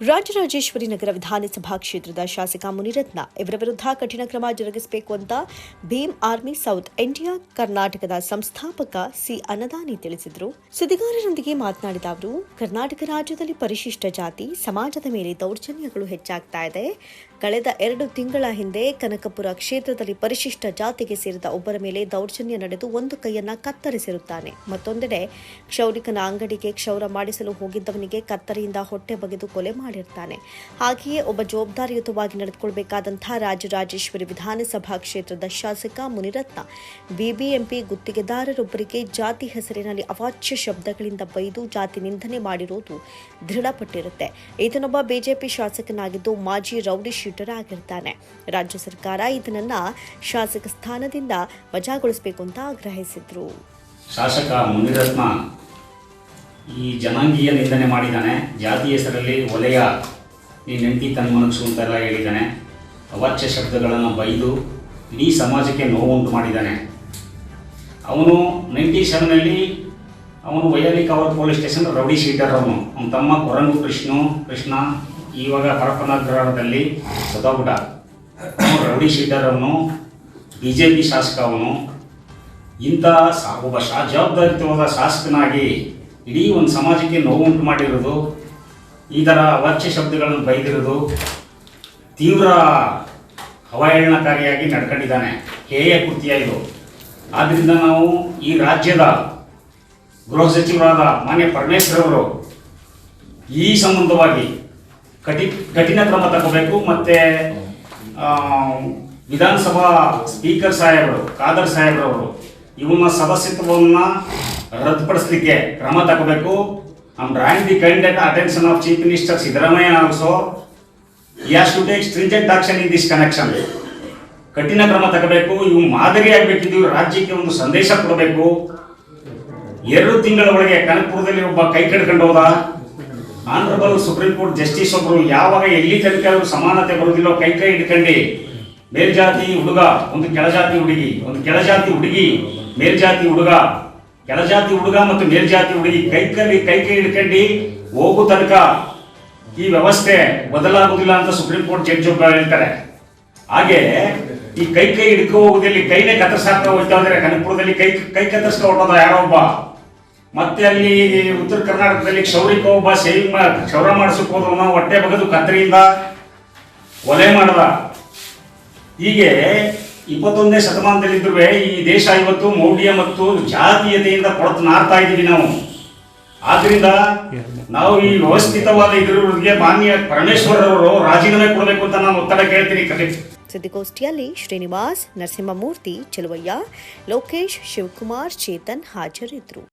ರಾಜರಾಜೇಶ್ವರಿ ನಗರ ವಿಧಾನಸಭಾ ಕ್ಷೇತ್ರದ ಶಾಸಕ ಮುನಿರತ್ನ ಇವರ ವಿರುದ್ಧ ಕಠಿಣ ಕ್ರಮ ಜರುಗಿಸಬೇಕು ಅಂತ ಭೀಮ್ ಆರ್ಮಿ ಸೌತ್ ಇಂಡಿಯಾ ಕರ್ನಾಟಕದ ಸಂಸ್ಥಾಪಕ ಸಿ ಅನದಾನಿ ತಿಳಿಸಿದರು. ಸುದ್ದಿಗಾರರೊಂದಿಗೆ ಮಾತನಾಡಿದ ಅವರು, ಕರ್ನಾಟಕ ರಾಜ್ಯದಲ್ಲಿ ಪರಿಶಿಷ್ಟ ಜಾತಿ, ಸಮಾಜದ ಮೇಲೆ ದೌರ್ಜನ್ಯಗಳು ಹೆಚ್ಚಾಗ್ತಾ ಇದೆ. ಕಳೆದ ಎರಡು ತಿಂಗಳ ಹಿಂದೆ ಕನಕಪುರ ಕ್ಷೇತ್ರದಲ್ಲಿ ಪರಿಶಿಷ್ಟ ಜಾತಿಗೆ ಸೇರಿದ ಒಬ್ಬರ ಮೇಲೆ ದೌರ್ಜನ್ಯ ನಡೆದು ಒಂದು ಕೈಯನ್ನ ಕತ್ತರಿಸಿರುತ್ತಾನೆ. ಮತ್ತೊಂದೆಡೆ ಕ್ಷೌರಿಕನ ಅಂಗಡಿಗೆ ಕ್ಷೌರ ಮಾಡಿಸಲು ಹೋಗಿದ್ದವನಿಗೆ ಕತ್ತರಿಯಿಂದ ಹೊಟ್ಟೆ ಬಗೆದು ಕೊಲೆ ಮಾಡಿರ್ತಾನೆ. ಹಾಗೆಯೇ ಒಬ್ಬ ಜವಾಬ್ದಾರಿಯುತವಾಗಿ ನಡೆದುಕೊಳ್ಬೇಕಾದಂತಹ ರಾಜರಾಜೇಶ್ವರಿ ವಿಧಾನಸಭಾ ಕ್ಷೇತ್ರದ ಶಾಸಕ ಮುನಿರತ್ನ, ಬಿಬಿಎಂಪಿ ಗುತ್ತಿಗೆದಾರರೊಬ್ಬರಿಗೆ ಜಾತಿ ಹೆಸರಿನಲ್ಲಿ ಅವಾಚ್ಯ ಶಬ್ದಗಳಿಂದ ಬೈದು ಜಾತಿ ನಿಂದನೆ ಮಾಡಿರುವುದು ದೃಢಪಟ್ಟಿರುತ್ತೆ. ಈತನೊಬ್ಬ ಬಿಜೆಪಿ ಶಾಸಕನಾಗಿದ್ದು ಮಾಜಿ ರೌಡಿ ಶೀಟರ್ ಆಗಿರ್ತಾನೆ. ರಾಜ್ಯ ಸರ್ಕಾರ ಇದನ್ನ ಶಾಸಕ ಸ್ಥಾನದಿಂದ ವಜಾಗೊಳಿಸಬೇಕು ಅಂತ ಆಗ್ರಹಿಸಿದ್ರು. ಶಾಸಕ ಮುನಿರತ್ನ ಈ ಜನಾಂಗೀಯ ನಿಂದನೆ ಮಾಡಿದ್ದಾನೆ. ಜಾತಿ ಹೆಸರಲ್ಲಿ ಒಲೆಯ ಈ ನೆಂಟಿ ತನ್ನ ಮನಸ್ಸು ಅಂತೆಲ್ಲ ಹೇಳಿದ್ದಾನೆ. ಅವಾಚ್ಯ ಶಬ್ದಗಳನ್ನು ಬೈದು ಇಡೀ ಸಮಾಜಕ್ಕೆ ನೋವುಂಟು ಮಾಡಿದ್ದಾನೆ. ಅವನು ನೈಂಟಿ ಸೆವೆನಲ್ಲಿ ಅವನು Vyalikaval police station rowdy sheeter ಅವನು ಅವನ ತಮ್ಮ ಕೊರಂಗು ಕೃಷ್ಣ ಕೃಷ್ಣ ಇವಾಗ ಹರಪನಗರದಲ್ಲಿ ಅವನು ರೌಡಿ ಶೀಟರ್ ಅವನು ಬಿ ಜೆ ಪಿ ಶಾಸಕ ಅವನು. ಇಂತಹ ಒಬ್ಬ ಶಾ ಜವಾಬ್ದಾರಿತವಾದ ಶಾಸಕನಾಗಿ ಇಡೀ ಒಂದು ಸಮಾಜಕ್ಕೆ ನೋವುಂಟು ಮಾಡಿರೋದು, ಈ ಥರ ಅವಾಚ್ಯ ಶಬ್ದಗಳನ್ನು ಬೈದಿರೋದು, ತೀವ್ರ ಅವಹೇಳನಕಾರಿಯಾಗಿ ನಡ್ಕೊಂಡಿದ್ದಾನೆ, ಹೇಯ ಕೃತಿಯ ಇದು. ಆದ್ದರಿಂದ ನಾವು ಈ ರಾಜ್ಯದ ಗೃಹ ಸಚಿವರಾದ ಮಾನ್ಯ ಪರಮೇಶ್ವರ್ ಅವರು ಈ ಸಂಬಂಧವಾಗಿ ಕಠಿ, ಕಠಿಣ ಕ್ರಮ ತಗೋಬೇಕು ಮತ್ತು ವಿಧಾನಸಭಾ ಸ್ಪೀಕರ್ ಸಾಹೇಬರು ಖಾದರ್ ಸಾಹೇಬ್ರವರು, ಇವನ ಸದಸ್ಯತ್ವವನ್ನ ರದ್ದುಪಡಿಸಲಿಕ್ಕೆ ಕ್ರಮ ತಗೋಬೇಕು. I'm drawing the candidate attention of chief minister Siddaramaiah also has to take stringent action in this connection ಕಠಿಣ ಕ್ರಮ ತಗೋಬೇಕು. ಇವು ಮಾದರಿ ಆಗಬೇಕಿದ್ದು ರಾಜ್ಯಕ್ಕೆ ಒಂದು ಸಂದೇಶ ಕೊಡಬೇಕು. ಎರಡು ತಿಂಗಳ ಒಳಗೆ ಕನಕಪುರದಲ್ಲಿ ಒಬ್ಬ ಕೈ ಕಡ್ಕೊಂಡು ಹೋದ. ಆನರಬಲ್ ಸುಪ್ರೀಂ ಕೋರ್ಟ್ ಜಸ್ಟಿಸ್ ಒಬ್ರು ಯಾವಾಗ ಎಲ್ಲಿ ತನಕ ಸಮಾನತೆ ಬರುವುದಿಲ್ಲೋ ಕೈ ಕೈ ಹಿಡ್ಕೊಂಡು. ಮೇಲ್ಜಾತಿ ಹುಡುಗ, ಒಂದು ಕೆಳಜಾತಿ ಹುಡುಗಿ, ಒಂದು ಕೆಳಜಾತಿ ಹುಡುಗಿ, ಮೇಲ್ಜಾತಿ ಹುಡುಗ. ಕೆಳಜಾತಿ ಹುಡುಗ ಮತ್ತು ಮೇಲ್ಜಾತಿ ಹುಡುಗಿ ಕೈ ಕೈ ಕೈ ಹಿಡ್ಕೊಂಡು ಹೋಗು ತನಕ ಈ ವ್ಯವಸ್ಥೆ ಬದಲಾಗುವುದಿಲ್ಲ ಅಂತ ಸುಪ್ರೀಂ ಕೋರ್ಟ್ ಜಡ್ಜ್ ಒಬ್ಬ ಹೇಳ್ತಾರೆ. ಹಾಗೆ ಈ ಕೈ ಕೈ ಹಿಡ್ಕೊ ಹೋಗುದಲ್ಲಿ ಕೈನೇ ಕತ್ತರಿಸಾಕ ಹೋಗ್ತಾ ಇದ್ರೆ ಕನಕಪುರದಲ್ಲಿ ಕೈ ಕೈ ಕತ್ತರಿಸ್ಕೊ ಹೊಟ್ಟೋದ ಯಾರೋ ಒಬ್ಬ. ಮತ್ತೆ ಅಲ್ಲಿ ಉತ್ತರ ಕರ್ನಾಟಕದಲ್ಲಿ ಕ್ಷೌರಿಕ ಒಬ್ಬ ಸೇವಿಂಗ್ ಕ್ಷೌರ ಮಾಡಿಸಕ್ ಹೋದವನ ಹೊಟ್ಟೆ ಬಗದು ಕತ್ತರಿಯಿಂದ ಒಲೆ ಮಾಡದ. ಹೀಗೆ ಇಪ್ಪತ್ತೊಂದನೇ ಶತಮಾನದಲ್ಲಿದ್ದರೂ ಈ ದೇಶ ಇವತ್ತು ಮೌಢ್ಯ ಮತ್ತು ಜಾತೀಯತೆಯಿಂದ ಕೊಳತು ನಾರ್ತಾ ಇದ್ದೀವಿ ನಾವು. ಆದ್ರಿಂದ ನಾವು ಈ ವ್ಯವಸ್ಥಿತವಾದ ಇದ್ರಿಗೆ ಮಾನ್ಯ ಪರಮೇಶ್ವರರವರು ರಾಜೀನಾಮೆ ಕೊಡಬೇಕು ಅಂತ ನಾನು ಒತ್ತಡ ಕೇಳ್ತೀನಿ. ಕಲಿ ಸುದ್ದಿಗೋಷ್ಠಿಯಲ್ಲಿ ಶ್ರೀನಿವಾಸ್ ನರಸಿಂಹಮೂರ್ತಿ ಚೆಲುವಯ್ಯ, ಲೋಕೇಶ್ ಶಿವಕುಮಾರ್ ಚೇತನ್ ಹಾಜರಿದ್ದರು.